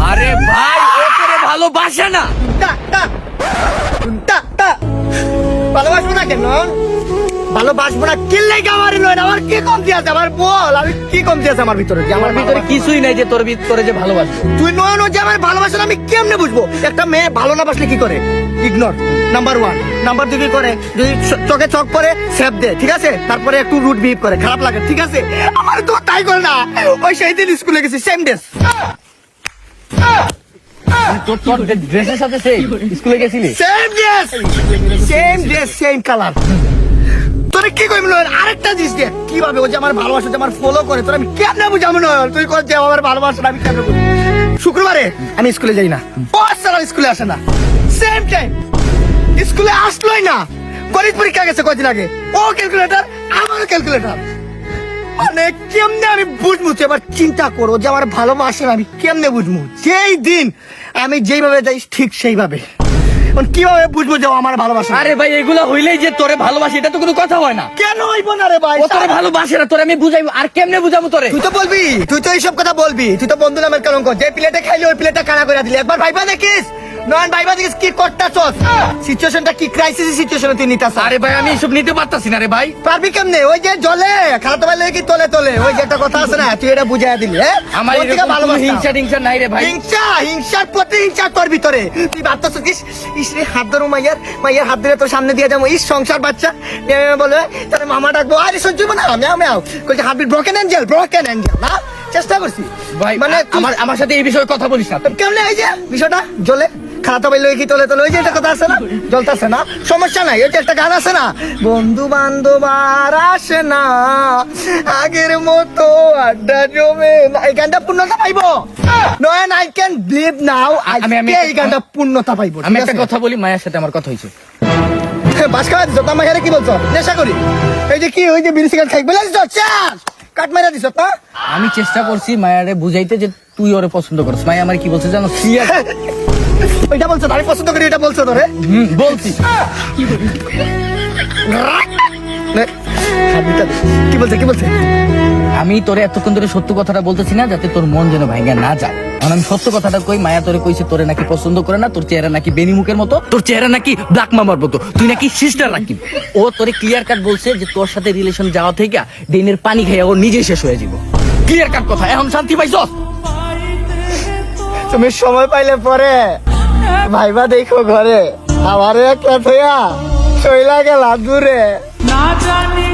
আরে ভাই ও তোরে ভালোবাসে না। ভালোবাসবো না কেন? ভালোবাসবো না আমার নয় আমার কি কমতি আছে? আমার বল আমি কি কমতি আছে আমার ভিতরে? আমার ভিতরে কিছুই নাই যে তোর ভিতরে যে ভালোবাসবে। তুই নয় নয় যে আমার ভালোবাসা আমি কেমনে বুঝব? একটা মেয়ে ভালো না বাসলে কি করে? ইগনোর নাম্বার ওয়ান নাম্বার দুই কি করে? যদি চ- চোখে চোখ পরে সেপ দে ঠিক আছে? তারপরে একটু রুট বিহেভ করে খারাপ লাগে ঠিক আছে? আমার তো তাই করে না। ওই সেই দিন স্কুলে গেছি সেম ডেস সেম তোরে কি আরেকটা জিনিস ও যে আমার ভালোবাসা আমার ফলো করে, তোর আমি নয় তুই যে আমি শুক্রবারে আমি স্কুলে যাই না। ও স্কুলে আসে না। সেম টাইম স্কুলে আসলোই না। গণিত পরীক্ষা গেছে কদিন আগে। ও ক্যালকুলেটর আমারও ক্যালকুলেটর মানে কেমনে আমি বুঝব? এবার চিন্তা করো যে আমার ভালোবাসে না আমি কেমনে বুঝব? যেই দিন আমি যেইভাবে যাই ঠিক সেইভাবে। এখন কীভাবে বুঝব যে আমার ভালোবাসা? আরে ভাই এগুলা হইলেই যে তোরে ভালোবাসে এটা তো কোনো কথা হয় না। কেন হইব না রে ভাই? ও তোরে ভালোবাসে না তোরে আমি বুঝাইবো। আর কেমনে বুঝাবো তোরে? তুই তো বলবি তুই তো এইসব কথা বলবি। তুই তো বন্ধু নামের কলঙ্ক। যে প্লেটে খাইলি ওই প্লেটটা কানা করে দিলি? একবার ভাইবা দেখিস। নয়ন ভাইবা দেখিস কি করতাছস? সিচুয়েশনটা কি ক্রাইসিস সিচুয়েশনে তুই নিতাস আরে ভাই আমি এসব নিতে পারতাছি না রে ভাই। পারবি কেমনে? ওই যে জলে খালাতো ভাই কি তোলে তোলে? ওই যে একটা কথা আছে না তুই এটা বুঝাই দিলি হ্যাঁ? আমার এরকম কোনো ভালোবাসতাম। হিংসা নাই রে ভাই। হিংসা হিংসার প্রতি হিংসা তোর ভিতরে। তুই ভাবতেছ কি ইস রে হাত ধরো মাইয়ার মাইয়ার হাত ধরে তোর সামনে দিয়ে যাব। ইস সংসার বাচ্চা। বলে তাহলে মামা ডাকবো আরে সহ্য না ম্যাও বলছে হাত ব্রোকেন এঞ্জেল ব্রোকেন এঞ্জেল না চেষ্টা করছি। ভাই মানে মানে আমার আমার সাথে এই বিষয়ে কথা বলিস না। কেমনে এই যে বিষয়টা? জলে? কি তোলে তোলে ওই যে একটা কথা আছে না? জ্বলতেছে না? সমস্যা নাই একটা গান আছে না? বন্ধু বান্ধব আর আসে না আগের মতো আড্ডা জমে না। এই গানটা পূর্ণতা পাইবো? Nayan I can believe now আমি- এই গানটা পূর্ণতা পাইবো আমি একটা কথা বলি মায়ের সাথে আমার কথা হয়েছে। বাস খাওয়া দিছ তোমার হেরে কি বলছো? নেশা করি। এই যে কি ওই যে বিড়ি সিগারেট খাই। বলে দিছ চাল কাট মারা দিছ তা আমি চেষ্টা করছি মায়ারে বুঝাইতে যে তুই ওরে পছন্দ করিস। মায়া আমার কি বলছে জানো? সিরিয়াস ওইটা বলছো আমি পছন্দ করি এটা বলছো তোরে হুম বলছি। কি বলছে কি বলছে? আমি তোরে এতক্ষণ ধরে সত্য কথাটা বলতেছি না যাতে তোর মন যেন ভাঙ্গা না যায়। কারণ আমি সত্য কথাটা কই মায়া তোরে কইছে তোরে নাকি পছন্দ করে না তোর চেহারা নাকি বেনিমুখের মতো তোর চেহারা নাকি ব্ল্যাক মামার মতো তুই নাকি সিস্টার রাখি ও তোরে ক্লিয়ার কাট বলছে যে তোর সাথে রিলেশন যাওয়া থেকে ডেনের পানি খাইয়া ও নিজেই শেষ হয়ে যাব ক্লিয়ার কাট কথা এখন শান্তি পাইছস? তুমি সময় পাইলে পরে। ভাইবা দেখো ঘরে। আমারে একলা থইয়া শৈলা গেলা দূরে। না জানি।